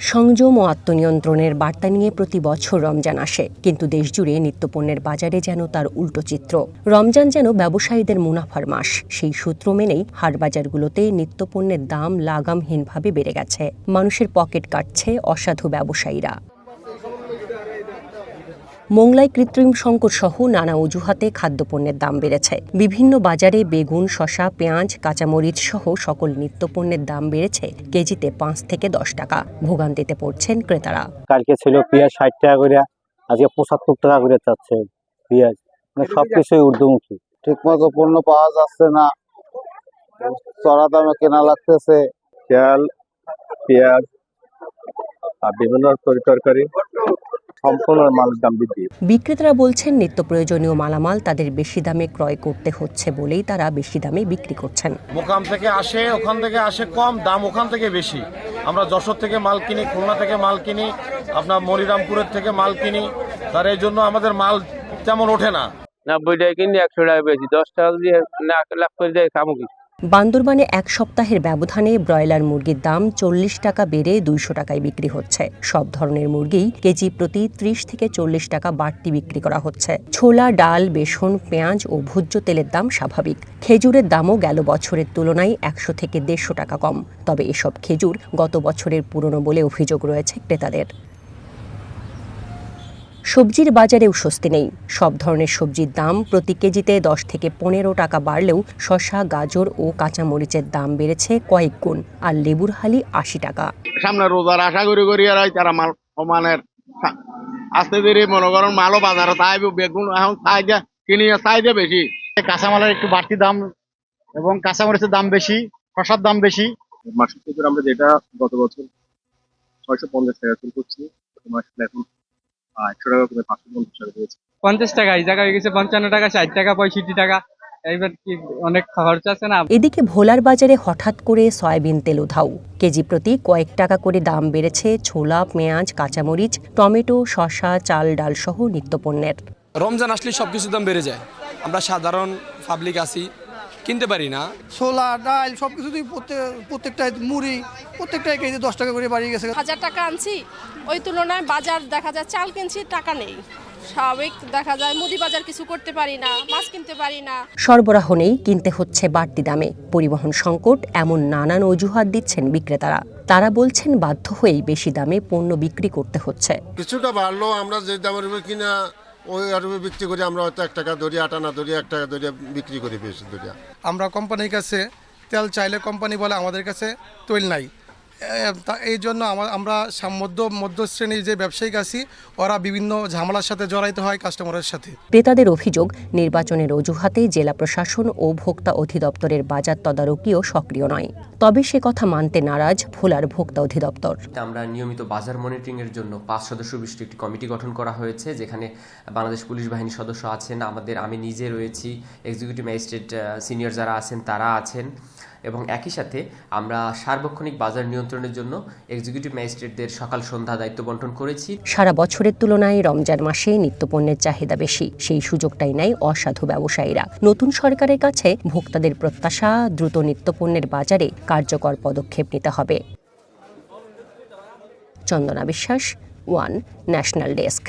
সংযম ও আত্মনিয়ন্ত্রণের বার্তা নিয়ে প্রতি বছর রমজান আসে, কিন্তু দেশজুড়ে নিত্যপণ্যের বাজারে যেন তার উল্টো চিত্র। রমজান যেন ব্যবসায়ীদের মুনাফার মাস, সেই সূত্র মেনেই হাটবাজারগুলোতে নিত্যপণ্যের দাম লাগামহীনভাবে বেড়ে গেছে। মানুষের পকেট কাটছে অসাধু ব্যবসায়ীরা। মোংলায় কৃত্রিম সংকট সহ নানা অজুহাতে খাদ্যপণ্যের দাম বেড়েছে। বিভিন্ন বাজারে বেগুন শসা পেঁয়াজ কাঁচামরিচ সহ সকল নিত্যপণ্যের দাম বেড়েছে কেজিতে পাঁচ থেকে দশ টাকা। ভোগান্তিতে পড়ছেন ক্রেতারা। কালকে ছিল পেঁয়াজ ষাট টাকা করে আজকে পঁচাত্তর টাকা করে চাচ্ছে পেঁয়াজ। মানে সবকিছুই ঊর্ধ্বমুখী। ঠিক মতো পণ্য পাওয়া যাচ্ছে না। চড়া দামে কেনা লাগতেছে। তেল পেঁয়াজ আর বিভিন্ন তরি তরকারি সম্পূর্ণ মালের দাম বৃদ্ধি। বিক্রেতারা বলছেন নিত্য প্রয়োজনীয় মালামাল তাদের বেশি দামে ক্রয় করতে হচ্ছে বলেই তারা বেশি দামে বিক্রি করছেন। মোকাম থেকে আসে ওখান থেকে আসে কম দাম ওখান থেকে বেশি। আমরা যশোর থেকে মাল কিনি খুলনা থেকে মাল কিনি আপনার মনিরামপুরের থেকে মাল কিনি তার এই জন্য আমাদের মাল তেমন ওঠে না। নব্বই টাকা কিনি একশো টাকা বেশি দশ টাকা দিয়ে না লাভ করে দেয় খামো কি? বান্দরবানে এক সপ্তাহের ব্যবধানে ব্রয়লার মুরগির দাম চল্লিশ টাকা বেড়ে দুইশো টাকায় বিক্রি হচ্ছে। সব ধরনের মুরগি কেজি প্রতি ত্রিশ থেকে চল্লিশ টাকা বাড়তি বিক্রি করা হচ্ছে। ছোলা, ডাল, বেসন, পেঁয়াজ ও ভোজ্য তেলের দাম স্বাভাবিক। খেজুরের দামও গেল বছরের তুলনায় একশো থেকে দেড়শো টাকা কম। তবে এসব খেজুর গত বছরের পুরনো বলে অভিযোগ রয়েছে ক্রেতাদের। সবজির বাজারেও স্বস্তি নেই। সব ধরনের সবজির দাম প্রতি কেজিতে দশ থেকে পনেরো টাকা বাড়লেও শসা গাজর ও কাঁচামরিচের দাম বেড়েছে কয়েক গুণ আর লেবুর হালি আশি টাকা। সামনে রোজার আশা করি করি আর তারা মাল সমানের সা- আস্তে ধীরে মনে করেন মালও বাজারে তাই বেগুন এখন চাহিদা কিনি চাহিদা বেশি। কাঁচামালের একটু বাড়তি দাম এবং কাঁচামরিচের দাম বেশি শসার দাম বেশি। মাসের আমরা যেটা গত বছর ছয়শো পঞ্চাশ টাকা সেল করছি মাসে এখন একশো টাকা করে পাঁচশো পঞ্চাশ টাকা দিয়েছে। পঞ্চাশ টাকা এই জায়গায় হয়ে গেছে পঞ্চান্ন টাকা ষাট টাকা পঁয়ষট্টি টাকা। এইবার কি অনেক খরচ আছে না? এদিকে ভোলার বাজারে হঠাৎ করে সয়াবিন তেল উধাও। কেজি প্রতি কয়েক টাকা করে দাম বেড়েছে ছোলা পেঁয়াজ কাঁচামরিচ টমেটো শসা চাল ডাল সহ নিত্যপণ্যের। রমজান আসলে সব কিছুর দাম বেড়ে যায়। আমরা সাধারণ পাবলিক আছি কিনতে পারি না। ছোলা ডাল সব কিছুতেই প্রত্যেক প্রত্যেকটাই মুড়ি প্রত্যেকটাই কেজি দশ টাকা করে বাড়িয়ে গেছে। হাজার টাকা আনছি ওই তুলনায় বাজার দেখা যায় চাল কিনছি টাকা নেই। স্বাভাবিক দেখা যায় মুদি বাজার কিছু করতে পারি না মাছ কিনতে পারি না। সরবরাহ নেই কিনতে হচ্ছে বাড়তি দামে। পরিবহন সংকট এমন নানান অজুহাত দিচ্ছেন বিক্রেতারা। তারা বলছেন বাধ্য হয়েই বেশি দামে পণ্য বিক্রি করতে হচ্ছে। কিছুটা বাড়লো আমরা যে দামের উপরে কিনা ওই আর বিক্রি করি আমরা হয়তো এক টাকা ধরি আটানা ধরি এক টাকা দরিয়া বিক্রি করি বেশি ধরিয়া। আমরা কোম্পানির কাছে তেল চাইলে কোম্পানি বলে আমাদের কাছে তৈল নাই। এই জন্য আমা- আমরা মধ্য মধ্য শ্রেণির যে ব্যবসায়িক আছি ওরা বিভিন্ন ঝামেলার সাথে জড়াইতে হয় কাস্টমারের সাথে। ক্রেতাদের অভিযোগ নির্বাচনের অজুহাতে জেলা প্রশাসন ও ভোক্তা অধিদপ্তরের বাজার তদারকিও সক্রিয় নয়। তবে সে কথা মানতে নারাজ ভোলার ভোক্তা অধিদপ্তর। আমরা নিয়মিত বাজার মনিটরিং এর জন্য পাঁচ সদস্য বিশিষ্ট একটি কমিটি গঠন করা হয়েছে যেখানে বাংলাদেশ পুলিশ বাহিনীর সদস্য আছেন আমাদের আমি নিজে রয়েছি এক্সিকিউটিভ ম্যাজিস্ট্রেট সিনিয়র যারা আছেন তারা আছেন। এবং একই সাথে আমরা সার্বক্ষণিক বাজার নিয়ন্ত্রণের জন্য এক্সিকিউটিভ ম্যাজিস্ট্রেটদের সকাল সন্ধ্যা দায়িত্ব বন্টন করেছি। সারা বছরের তুলনায় রমজান মাসে নিত্যপণ্যের চাহিদা বেশি, সেই সুযোগটাই নেয় অসাধু ব্যবসায়ীরা। নতুন সরকারের কাছে ভোক্তাদের প্রত্যাশা, দ্রুত নিত্যপণ্যের বাজারে কার্যকর পদক্ষেপ নিতে হবে। চন্দনা বিশ্বাস, ওয়ান ন্যাশনাল ডেস্ক।